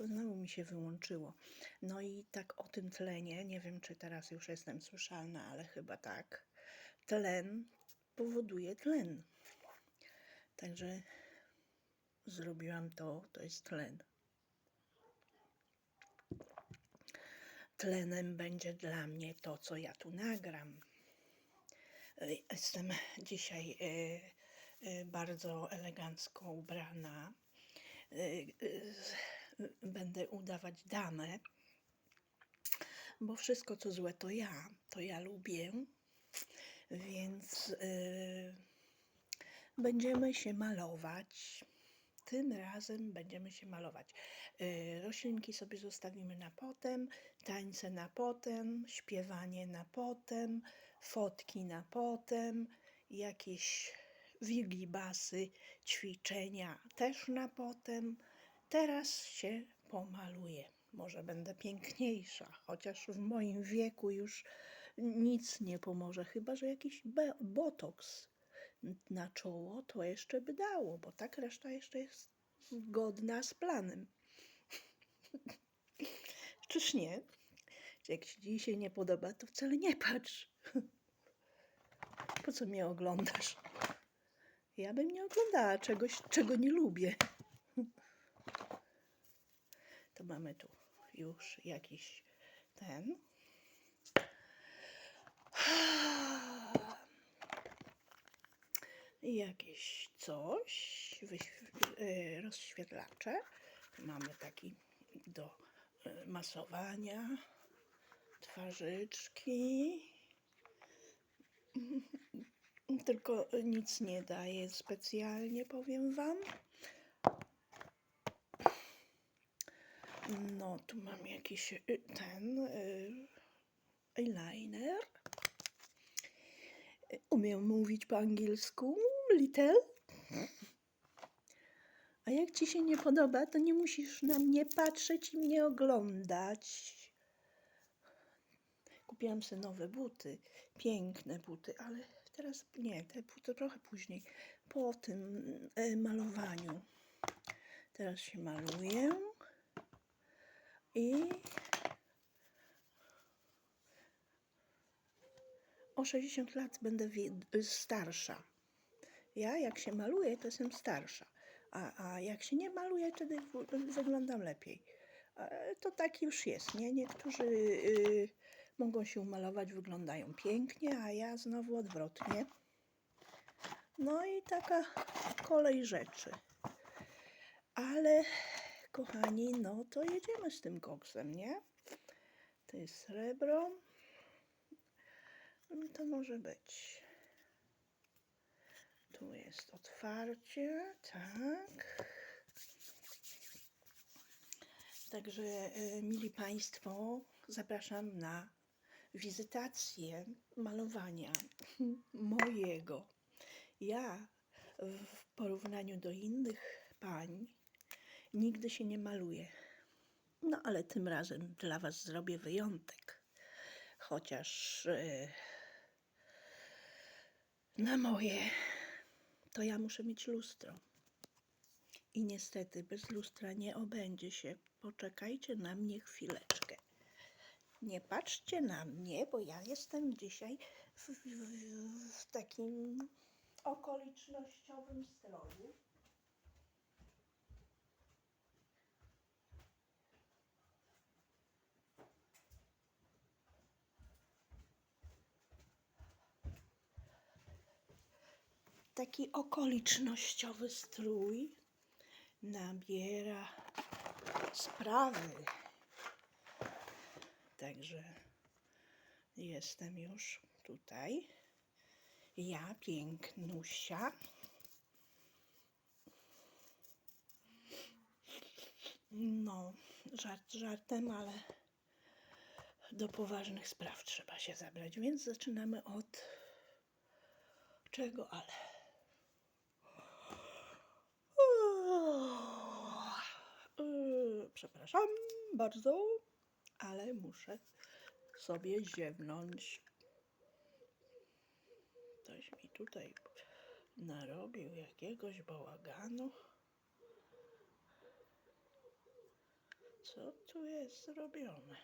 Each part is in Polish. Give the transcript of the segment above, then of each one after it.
Znowu mi się wyłączyło. No i tak o tym tlenie, nie wiem czy teraz już jestem słyszalna, ale chyba tak. Tlen powoduje tlen. Także zrobiłam to, to jest tlen. Tlenem będzie dla mnie to, co ja tu nagram. E, Jestem dzisiaj e, e, bardzo elegancko ubrana. Będę udawać damę, bo wszystko co złe to ja, to ja lubię, więc e, będziemy się malować. Tym razem będziemy się malować. E, Roślinki sobie zostawimy na potem, tańce na potem, śpiewanie na potem, fotki na potem, jakieś wigibasy, ćwiczenia też na potem. Teraz się pomaluję. Może będę piękniejsza, chociaż w moim wieku już nic nie pomoże, chyba że jakiś botoks na czoło to jeszcze by dało, bo tak reszta jeszcze jest zgodna z planem. Czyż nie? Jak ci się nie podoba, to wcale nie patrz. Po co mnie oglądasz? Ja bym nie oglądała czegoś, czego nie lubię. To mamy tu już jakiś ten. Jakieś coś, e, rozświetlacze. Mamy taki do e, masowania, twarzyczki. Tylko nic nie daje specjalnie, powiem Wam. No, tu mam jakiś y, ten y, eyeliner. Y, Umiem mówić po angielsku, little. A jak ci się nie podoba, to nie musisz na mnie patrzeć i mnie oglądać. Kupiłam sobie nowe buty, piękne buty, ale teraz nie, te buty trochę później, po tym e, malowaniu. Teraz się maluję i o 60 lat będę starsza. Ja jak się maluję, to jestem starsza, a, a jak się nie maluję, wtedy wyglądam lepiej. To tak już jest, nie? Niektórzy y, mogą się umalować, wyglądają pięknie, a ja znowu odwrotnie. No i taka kolej rzeczy. Ale kochani, no to jedziemy z tym koksem, nie? To jest srebro. No To może być. Tu jest otwarcie, tak. Także, e, mili Państwo, zapraszam na wizytację malowania mojego. Ja w porównaniu do innych pań nigdy się nie maluję. No ale tym razem dla Was zrobię wyjątek. Chociaż e, na moje to ja muszę mieć lustro. I niestety bez lustra nie obędzie się. Poczekajcie na mnie chwileczkę. Nie patrzcie na mnie, bo ja jestem dzisiaj w, w, w takim okolicznościowym stroju. Taki okolicznościowy strój nabiera sprawy. Także jestem już tutaj. Ja pięknusia. No, żart żartem, ale do poważnych spraw trzeba się zabrać, więc zaczynamy od czego, ale. Yy, Przepraszam bardzo, ale muszę sobie ziewnąć. Ktoś mi tutaj narobił jakiegoś bałaganu. Co tu jest zrobione?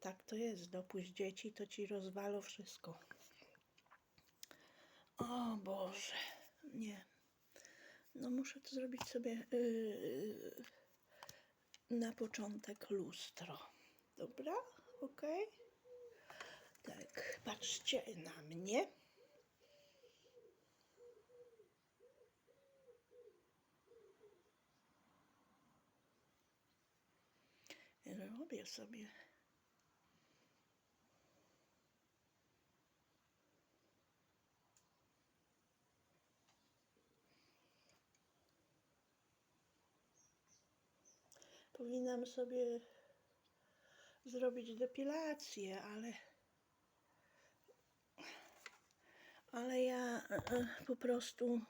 Tak to jest, dopuść dzieci, to ci rozwalą wszystko. O Boże, nie. No muszę to zrobić sobie yy, na początek lustro. Dobra? Ok? Tak, patrzcie na mnie. Robię sobie. Powinnam sobie zrobić depilację, ale. Ale ja e, e, po prostu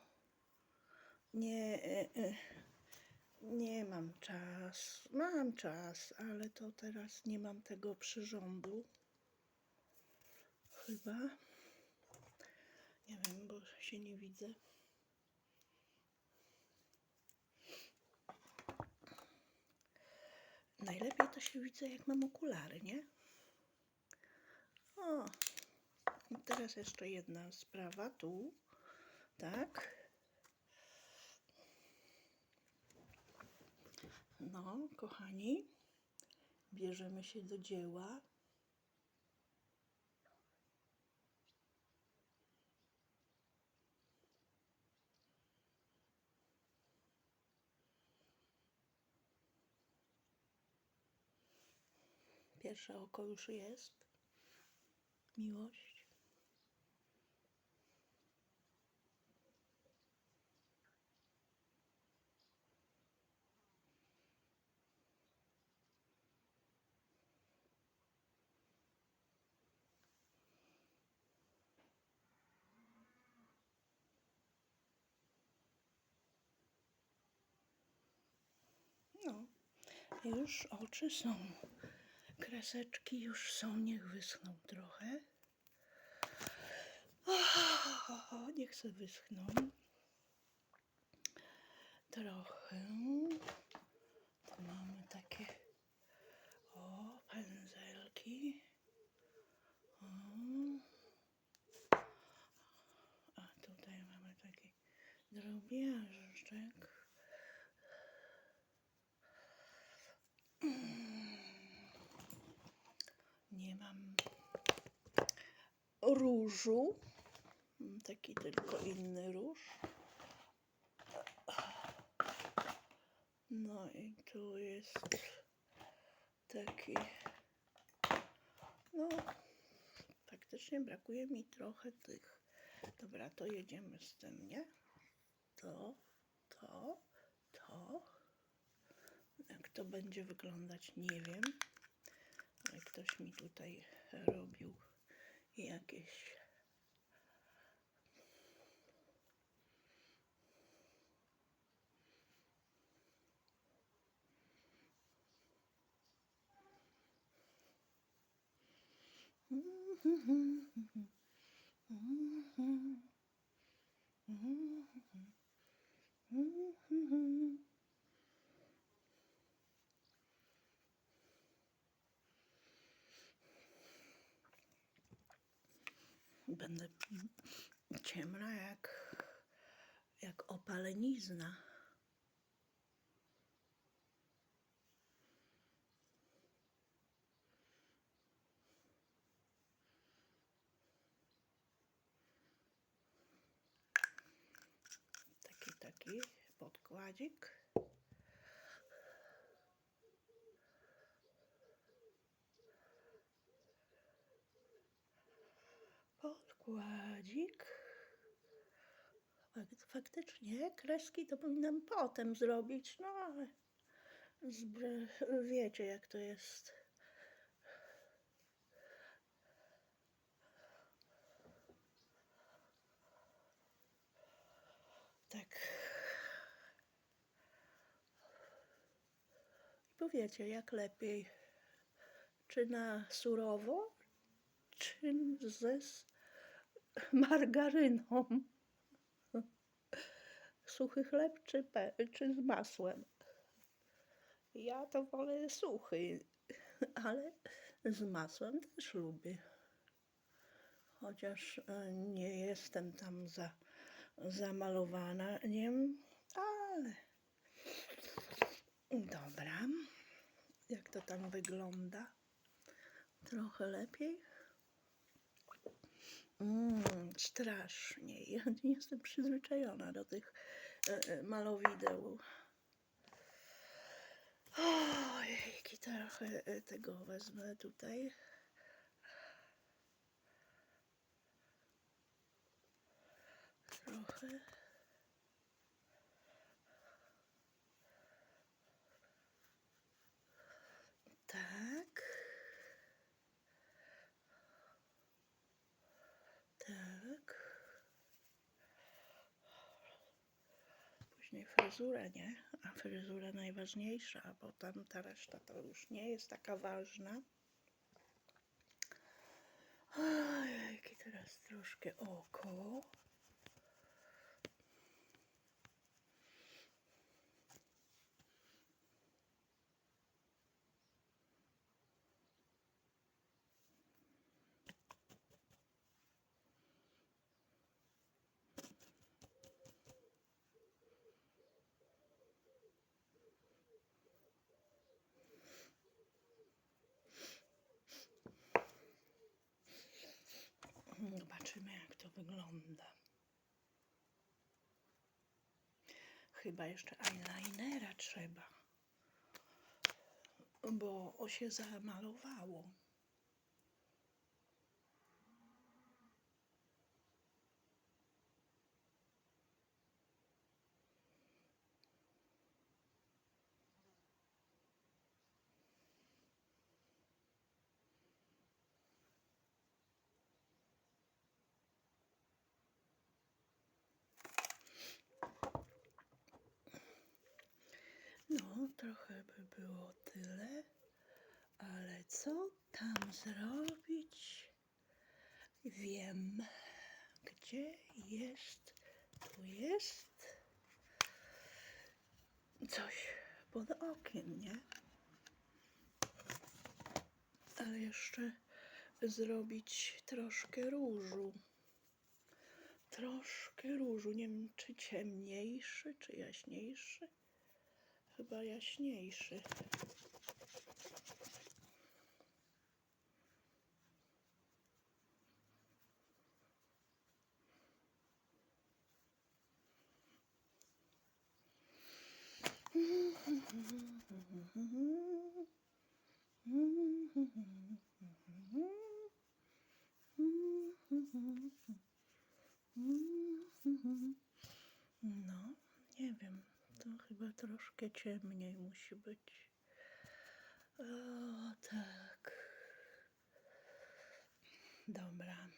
nie. e, Nie mam czas. Mam czas, ale to teraz nie mam tego przyrządu. Chyba. Nie wiem, bo się nie widzę. Najlepiej to się widzę, jak mam okulary, nie? O, teraz jeszcze jedna sprawa tu. Tak. No, kochani, bierzemy się do dzieła. Pierwsze oko już jest. Miłość. No, już oczy są. Kreseczki już są, niech wyschną trochę. O, niech se wyschną. Trochę. Tu mamy takie o, pędzelki. O. A tutaj mamy taki drobiażdżek. Nie mam różu. Taki tylko inny róż. No i tu jest taki. No, faktycznie brakuje mi trochę tych. Dobra, to jedziemy z tym, nie? To, to, to. Jak to będzie wyglądać, nie wiem. Ale ktoś mi tutaj robił jakieś. Będę ciemna jak, jak opalenizna. Taki, taki podkładzik. Podkładzik. Fak- Faktycznie kreski to powinnam potem zrobić, no ale wiecie jak to jest. Tak. Powiecie, jak lepiej? Czy na surowo, czy ze margaryną? Suchy chleb czy, czy z masłem? Ja to wolę suchy, ale z masłem też lubię. Chociaż e, nie jestem tam za, zamalowana nim, ale dobra. Jak to tam wygląda? Trochę lepiej? Mm, strasznie. Ja nie jestem przyzwyczajona do tych e, e, malowideł. Ojejki, trochę e, tego wezmę tutaj. Trochę. Tak. Tak. Fryzura, nie? A fryzura najważniejsza, a potem ta reszta to już nie jest taka ważna. Ojejki, teraz troszkę oko. Zobaczymy, jak to wygląda. Chyba jeszcze eyelinera trzeba, bo się zamalowało. No, trochę by było tyle, ale co tam zrobić? Wiem, gdzie jest, tu jest coś pod okiem, nie? Ale jeszcze zrobić troszkę różu. Troszkę różu, nie wiem czy ciemniejszy, czy jaśniejszy. Chyba jaśniejszy. No, nie wiem. To chyba troszkę ciemniej musi być. O, tak. Dobra.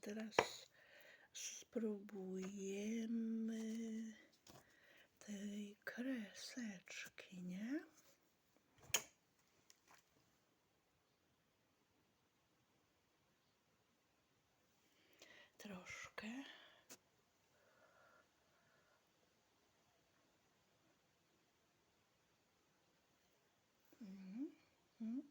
Teraz spróbujemy tej kreseczki, nie? Troszkę. Mhm. Mhm.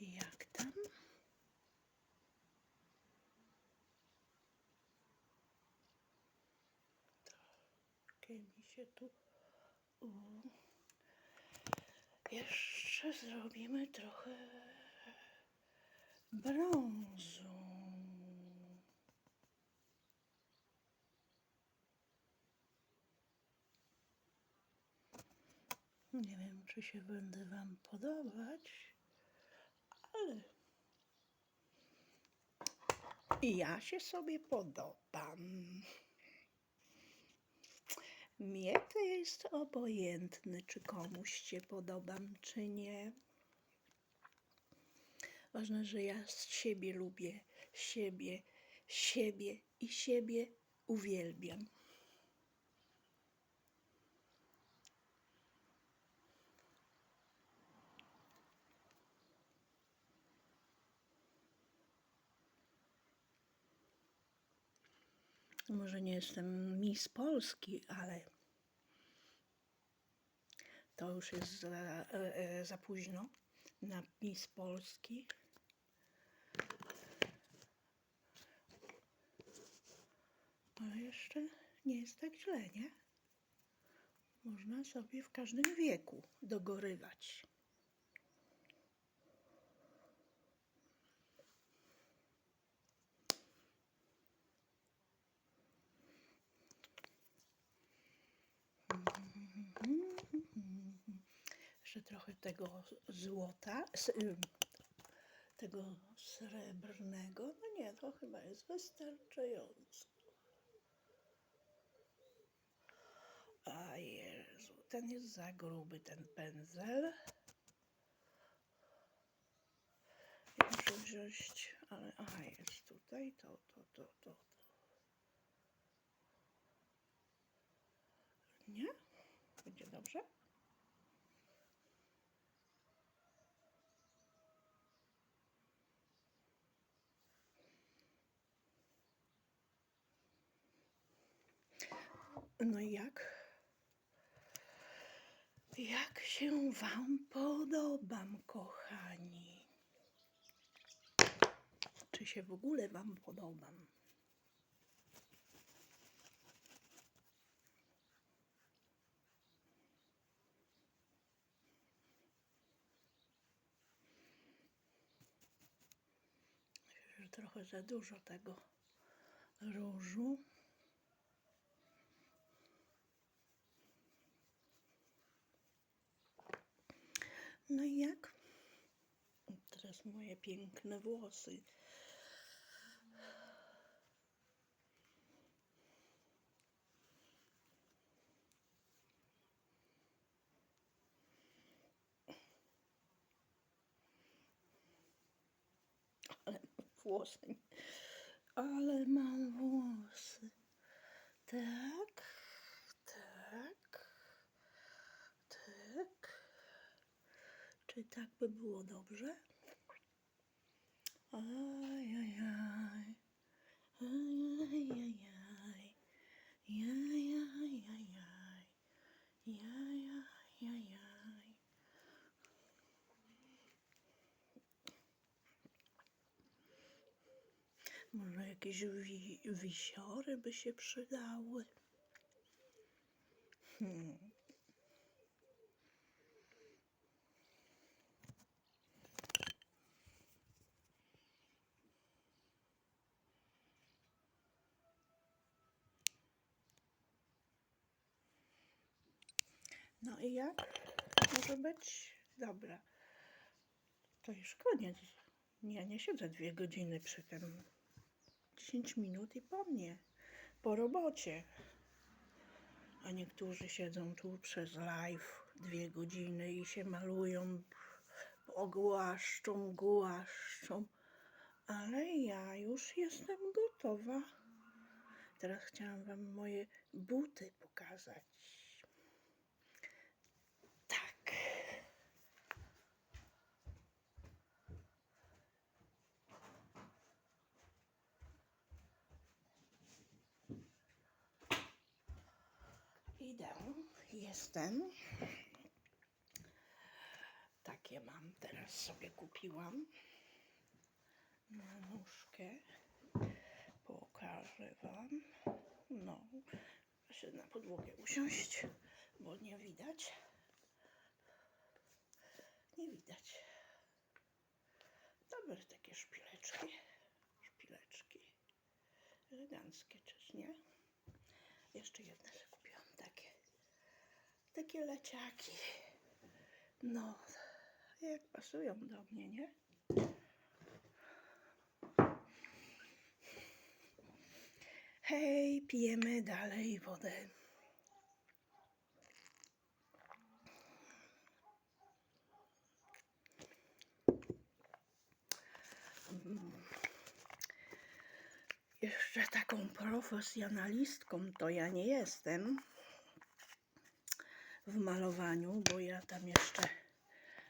Jak tam? Troszkę mi się tu... U. Jeszcze zrobimy trochę brązu. Nie wiem, czy się będę Wam podobać, ale ja się sobie podobam. Mnie to jest obojętne, czy komuś się podobam, czy nie. Ważne, że ja z siebie lubię, siebie, siebie i siebie uwielbiam. Może nie jestem Miss Polski, ale to już jest za, e, e, za późno na Miss Polski. Ale jeszcze nie jest tak źle, nie? Można sobie w każdym wieku dogorywać. Jeszcze trochę tego złota, ym, tego srebrnego. No nie, to chyba jest wystarczająco. A Jezu, ten jest za gruby, ten pędzel. Muszę wziąć, ale aha, jest tutaj, to, to, to, to. to. Nie? Będzie dobrze? No i jak? Jak się Wam podobam, kochani? Czy się w ogóle Wam podobam? Trochę za dużo tego różu. No i jak? Teraz moje piękne włosy. Ale włosy. Ale mam włosy. Tak, tak. Czy tak by było dobrze? Ajajaj. Ajajajaj. Jajajajaj. Jajajajaj. Może jakieś wi wisiory by się przydały? Hmm. No i jak? Może być? Dobra. To już koniec. Nie, nie siedzę dwie godziny przy tym. 10 minut i po mnie. Po robocie. A niektórzy siedzą tu przez live dwie godziny i się malują, ogłaszczą, głaszczą. Ale ja już jestem gotowa. Teraz chciałam Wam moje buty pokazać. Tak. Idę, jestem. Takie mam, teraz sobie kupiłam na nóżkę. Pokażę Wam. No, muszę na podłogę usiąść, bo nie widać. Nie widać. Dobre takie szpileczki. Szpileczki. Eleganckie, czyż nie? Jeszcze jedne sobie kupiłam takie. Takie leciaki. No, jak pasują do mnie, nie? Hej, pijemy dalej wodę. Jeszcze taką profesjonalistką to ja nie jestem w malowaniu, bo ja tam jeszcze